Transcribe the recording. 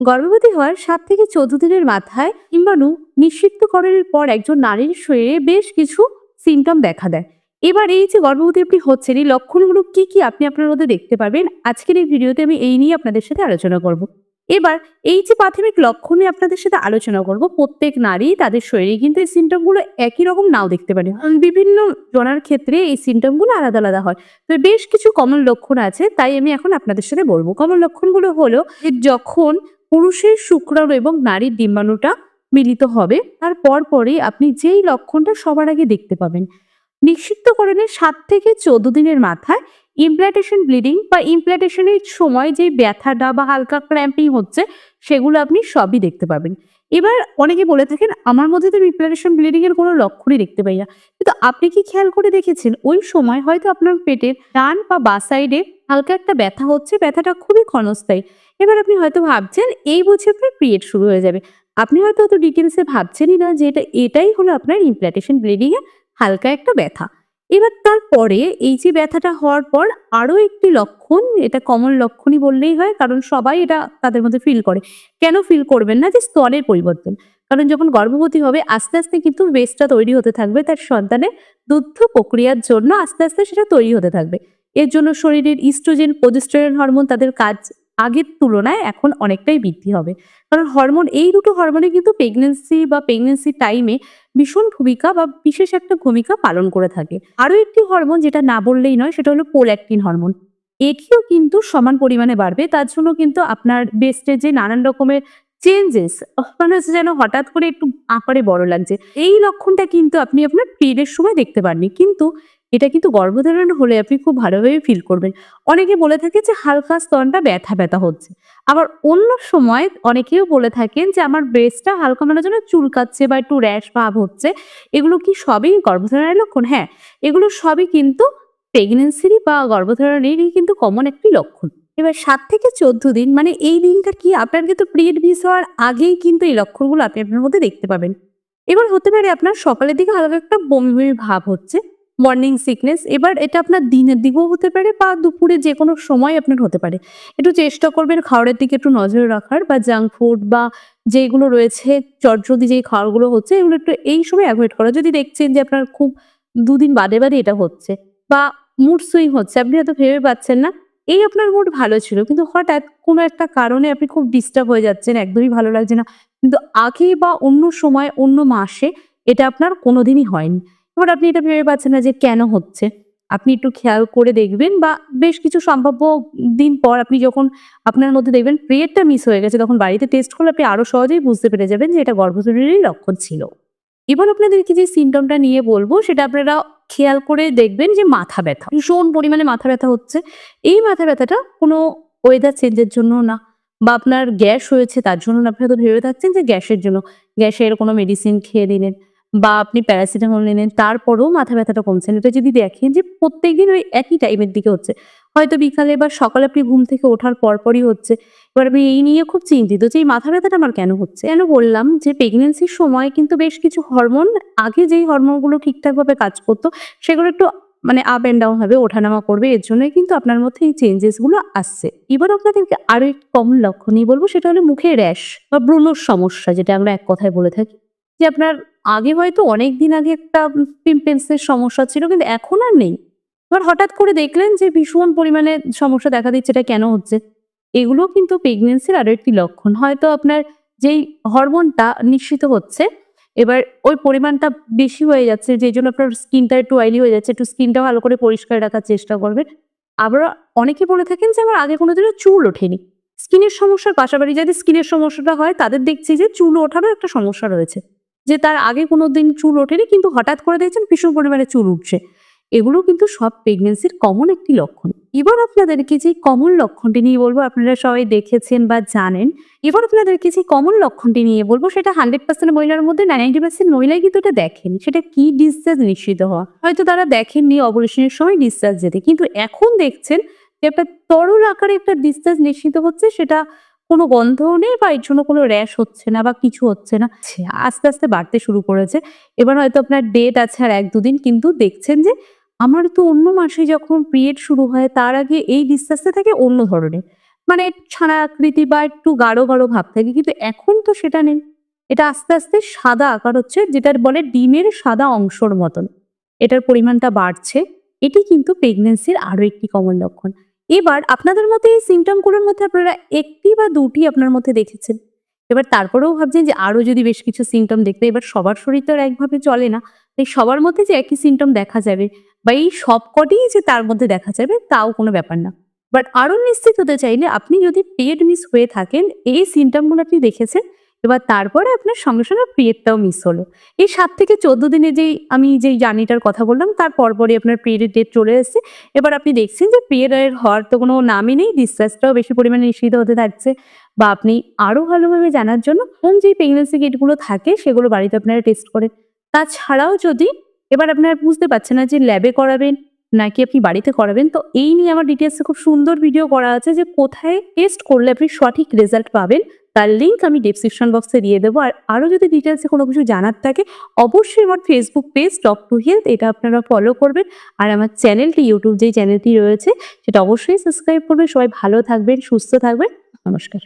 গর্ভবতী হওয়ার সাত থেকে চোদ্দ দিনের মাথায় ডিম্বাণু নিষিক্তকরণের পর একজন নারীর শরীরে বেশ কিছু সিমটম দেখা দেয়। এবার এই যে গর্ভবতী আপনি হচ্ছেন, এই লক্ষণগুলো কি কি আপনি আপনার মধ্যে দেখতে পাবেন? আজকের এই ভিডিওতে আমি এই নিয়ে আপনাদের সাথে আলোচনা করব। এবার এই যে প্রাথমিক লক্ষণ নিয়ে আপনাদের সাথে আলোচনা করব, প্রত্যেক নারী তাদের শরীরে কিন্তু এই সিমটমগুলো একই রকম নাও দেখতে পারে। বিভিন্ন জনার ক্ষেত্রে এই সিমটমগুলো আলাদা আলাদা হয়। তো বেশ কিছু কমন লক্ষণ আছে, তাই আমি এখন আপনাদের সাথে বলব। কমন লক্ষণগুলো হলো যখন পুরুষের শুক্রাণু এবং নারীর ডিম্বাণুটা মিলিত হবে। তার পরপরই আপনি যেই লক্ষণটা সবার আগে দেখতে পাবেন। নিষিক্তকরণের সাত থেকে চোদ্দ দিনের মাথায় ইমপ্ল্যান্টেশন ব্লিডিং বা ইমপ্ল্যান্টেশনের সময় যে ব্যথাটা বা হালকা ক্র্যাম্পিং হচ্ছে, সেগুলো আপনি সবই দেখতে পাবেন। এবার অনেকে বলে থাকেন, আমার মধ্যে তো ইমপ্ল্যান্টেশন ব্লিডিং এর কোনো লক্ষণই দেখতে পাই না। কিন্তু আপনি কি খেয়াল করে দেখেছেন, ওই সময় হয়তো আপনার পেটের ডান বা বা সাইডে হালকা একটা ব্যথা হচ্ছে, ব্যথাটা খুবই ক্ষণস্থায়ী। এবার আপনি হয়তো ভাবছেন, এই বুঝে আপনার পিরিয়ড শুরু হয়ে যাবে। আপনি হয়তো অত ডিটেলসে ভাবছেনই না যে এটা, এটাই হলো আপনার ইমপ্ল্যান্টেশন ব্লিডিং এর হালকা একটা ব্যথা। এবার তারপরে এই যে ব্যথাটা হওয়ার পর আরও একটি লক্ষণ, এটা কমন লক্ষণই বললেই হয়, কারণ সবাই এটা তাদের মধ্যে ফিল করে। কেন ফিল করবেন না? যে স্তরের পরিবর্তন। কারণ যখন গর্ভবতী হবে, আস্তে আস্তে কিন্তু বেসটা তৈরি হতে থাকবে, তার সন্তানের দুগ্ধ প্রক্রিয়ার জন্য আস্তে আস্তে সেটা তৈরি হতে থাকবে। এর জন্য শরীরের ইস্ট্রোজেন প্রোজেস্টেরন হরমোন তাদের কাজ আগের তুলনায় এখন অনেকটাই বৃদ্ধি হবে। কারণ হরমোন এই দুটো হরমোনে কিন্তু প্রেগনেন্সি বা প্রেগনেন্সি টাইমে ভীষণ ভূমিকা বা বিশেষ একটা ভূমিকা পালন করে থাকে। আরও একটি হরমোন যেটা না বললেই নয়, সেটা হলো পোল্যাক্টিন হরমোন এটিও কিন্তু সমান পরিমাণে বাড়বে, তার জন্য কিন্তু আপনার বেস্টে যে নানান রকমের চেঞ্জেস মানে হচ্ছে যেন হঠাৎ করে একটু আকারে বড় লাগছে। এই লক্ষণটা কিন্তু আপনি আপনার পিরিয়ডের সময় দেখতে পাননি। কিন্তু এটা কিন্তু গর্ভধারণ হলে আপনি খুব ভালোভাবে ফিল করবেন। অনেকে বলে থাকে যে হালকা স্তনটা ব্যথা ব্যথা হচ্ছে। আবার অন্য সময় অনেকেও বলে থাকেন যে আমার ব্রেস্টটা হালকা মানে যেন চুলকাচ্ছে বা একটু র্যাশ ভাব হচ্ছে। এগুলো কি সবই গর্ভধারণের লক্ষণ? হ্যাঁ এগুলো সবই কিন্তু প্রেগনেন্সিরই বা গর্ভধারণেরই কিন্তু কমন একটি লক্ষণ। এবার সাত থেকে চোদ্দ দিন মানে এই দিনটা কি? আপনার কিন্তু পিরিয়ড মিস হওয়ার আগেই কিন্তু এই লক্ষণগুলো আপনি আপনার মধ্যে দেখতে পাবেন। এবার হতে পারে আপনার সকালের দিকে হালকা একটা বমি বমি ভাব হচ্ছে। মর্নিং সিকনেস এবার এটা আপনার দিনের দিকেও হতে পারে বা দুপুরে যে কোনো সময় আপনার হতে পারে। একটু চেষ্টা করবেন খাওয়ারের দিকে একটু নজর রাখার বা জাঙ্ক ফুড বা যেগুলো রয়েছে, চটজলদি যেই খাওয়ারগুলো হচ্ছে, এগুলো একটু এই সময় অ্যাভয়েড করা। যদি দেখছেন যে আপনার খুব দুদিন বাদে বাদে এটা হচ্ছে বা মুড সুইং হচ্ছে, আপনি হয়তো ভেবে পাচ্ছেন না, এই আপনার মুড ভালো ছিল, কিন্তু হঠাৎ কোনো একটা কারণে আপনি খুব ডিস্টার্ব হয়ে যাচ্ছেন, একদমই ভালো লাগছে না। কিন্তু আগে বা অন্য সময়, অন্য মাসে এটা আপনার কোনোদিনই হয়নি। এবার আপনি এটা ভেবে পাচ্ছেন না যে কেন হচ্ছে। আপনি একটু খেয়াল করে দেখবেন বা বেশ কিছু সম্ভাব্য দিন পর আপনি যখন আপনার মধ্যে দেখবেন পিরিয়ডটা মিস হয়ে গেছে, তখন বাড়িতে টেস্ট করলে আপনি আরও সহজেই বুঝতে পেরে যাবেন যে এটা গর্ভধারণেরই লক্ষণ ছিল। এবার আপনাদেরকে যে সিমটমটা নিয়ে বলব, সেটা আপনারা খেয়াল করে দেখবেন যে মাথা ব্যথা। ভীষণ পরিমাণে মাথা ব্যথা হচ্ছে। এই মাথা ব্যথাটা কোনো ওয়েদার চেঞ্জের জন্য না বা আপনার গ্যাস হয়েছে, তার জন্য আপনি হয়তো ভেবে থাকছেন যে গ্যাসের জন্য। গ্যাসের কোনো মেডিসিন খেয়ে নিলেন। বা আপনি প্যারাসিটামল নিলেন, তারপরেও মাথা ব্যথাটা কমছে। এটা যদি দেখেন যে প্রত্যেকদিন ওই একই টাইমের দিকে হচ্ছে। হয়তো বিকালে বা সকালে আপনি ঘুম থেকে ওঠার পরপরই হচ্ছে। এবার আমি এই নিয়ে খুব চিন্তিত যে এই মাথা ব্যথাটা আমার কেন হচ্ছে? কেন বললাম যে প্রেগনেন্সির সময় কিন্তু বেশ কিছু হরমোন আগে যেই হরমোনগুলো ঠিকঠাকভাবে কাজ করতো, সেগুলো একটু মানে আপ অ্যান্ড ডাউন হবে, ওঠানামা করবে। এর জন্যই কিন্তু আপনার মধ্যে এই চেঞ্জেসগুলো আসছে। এবার আপনাদেরকে আরও একটি কমন লক্ষণই বলব, সেটা হলো মুখে র্যাশ বা ব্রণর সমস্যা, যেটা আমরা এক কথায় বলে থাকি। যে আপনার আগে হয়তো অনেক দিন আগে একটা পিম্পলসের সমস্যা ছিল, কিন্তু এখন আর নেই। এবার হঠাৎ করে দেখলেন যে ভীষণ পরিমাণে সমস্যা দেখা দিচ্ছে, এটা কেন হচ্ছে? এগুলো কিন্তু প্রেগনেন্সির আরও একটি লক্ষণ। হয়তো আপনার যেই হরমোনটা নিঃসৃত হচ্ছে, এবার ওই পরিমাণটা বেশি হয়ে যাচ্ছে, যেই জন্য আপনার স্কিনটা একটু অয়েলি হয়ে যাচ্ছে, একটু স্কিনটা ভালো করে পরিষ্কার রাখার চেষ্টা করবেন। আবার অনেকে বলে থাকেন যে আমার আগে কোনোদিনও চুল ওঠেনি। স্কিনের সমস্যার পাশাপাশি যাদের স্কিনের সমস্যাটা হয়, তাদের দেখছি যে চুল ওঠারও একটা সমস্যা রয়েছে। যে তার আগে কোনো দিন চুল ওঠেনি, কিন্তু হঠাৎ করে দেখছেন ভীষণ পরিমাণে চুল উঠছে। এগুলো কিন্তু সব প্রেগনেন্সির কমন একটি লক্ষণ। এবার আপনাদেরকে যে কমন লক্ষণটি নিয়ে বলব, আপনারা সবাই দেখেছেন বা জানেন, এবার আপনাদেরকে যে কমন লক্ষণটি নিয়ে বলব, সেটা হান্ড্রেড পার্সেন্ট মহিলার মধ্যে নাইনটি পার্সেন্ট মহিলাই কিন্তু এটা দেখেন। সেটা কি ডিসচার্জ নিশ্চিত হওয়া? হয়তো তারা দেখেননি অপারেশনের সময় ডিসচার্জ যেতে, কিন্তু এখন দেখছেন যে একটা তরল আকারে একটা ডিসচার্জ নিশ্চিত হচ্ছে, সেটা কোনো গন্ধও নেই বা এর জন্য কোনো র্যাশ হচ্ছে না বা কিছু হচ্ছে না। আস্তে আস্তে বাড়তে শুরু করেছে। এবার হয়তো আপনার ডেট আছে আর এক দুদিন কিন্তু দেখছেন যে আমার তো অন্য মাসে যখন পিরিয়ড শুরু হয় তার আগে এই ডিসচার্জটা থাকে অন্য ধরনের। মানে ছানা আকৃতি বা একটু গাঢ় গাঢ় ভাব থাকে কিন্তু এখন তো সেটা নেই। এটা আস্তে আস্তে সাদা আকার হচ্ছে যেটার বলে ডিমের সাদা অংশর মতন। এটার পরিমাণটা বাড়ছে। এটি কিন্তু প্রেগনেন্সির আরও একটি কমন লক্ষণ। এবার আপনাদের মতে এই সিমটমগুলোর মধ্যে আপনারা একটি বা দুটি আপনার মধ্যে দেখেছেন? এবার তারপরেও ভাবছেন যে আরও যদি বেশ কিছু সিমটম দেখতে, এবার সবার শরীর তো আর একভাবে চলে না। তাই সবার মধ্যে যে একই সিমটম দেখা যাবে বা এই সবকটিই যে তার মধ্যে দেখা যাবে তাও কোনো ব্যাপার না। বাট আরও নিশ্চিত হতে চাইলে আপনি যদি পেড মিস হয়ে থাকেন, এই সিমটমগুলো আপনি দেখেছেন এবার তারপরে আপনার সঙ্গে সঙ্গে পিরিয়ডটাও মিস হলো। এই সাত থেকে চোদ্দ দিনে যেই আমি যেই জার্নিটার কথা বললাম, তার পরপরই আপনার পিরিয়ড ডেট চলে এসেছে। এবার আপনি দেখছেন যে পিরিয়ডের হওয়ার তো কোনো নামই নেই ডিসচার্জটাও বেশি পরিমাণে নিশ্চিত হতে থাকছে। বা আপনি আরও ভালোভাবে জানার জন্য কোন যে প্রেগনেন্সি কিটগুলো থাকে, সেগুলো বাড়িতে আপনারা টেস্ট করেন। তাছাড়াও যদি এবার আপনারা বুঝতে পারছেন না যে ল্যাবে করাবেন নাকি আপনি বাড়িতে করাবেন, তো এই নিয়ে আমার ডিটেলসে খুব সুন্দর ভিডিও করা আছে যে কোথায় টেস্ট করলে আপনি সঠিক রেজাল্ট পাবেন। তার লিঙ্ক আমি ডিসক্রিপশন বক্সে দিয়ে দেবো। আর আরও যদি ডিটেলসে কোনো কিছু জানার থাকে, অবশ্যই আমার Facebook page top to health এটা আপনারা ফলো করবেন। আর আমার চ্যানেলটি ইউটিউব যেই চ্যানেলটি রয়েছে, সেটা অবশ্যই সাবস্ক্রাইব করবেন। সবাই ভালো থাকবেন, সুস্থ থাকবেন। নমস্কার।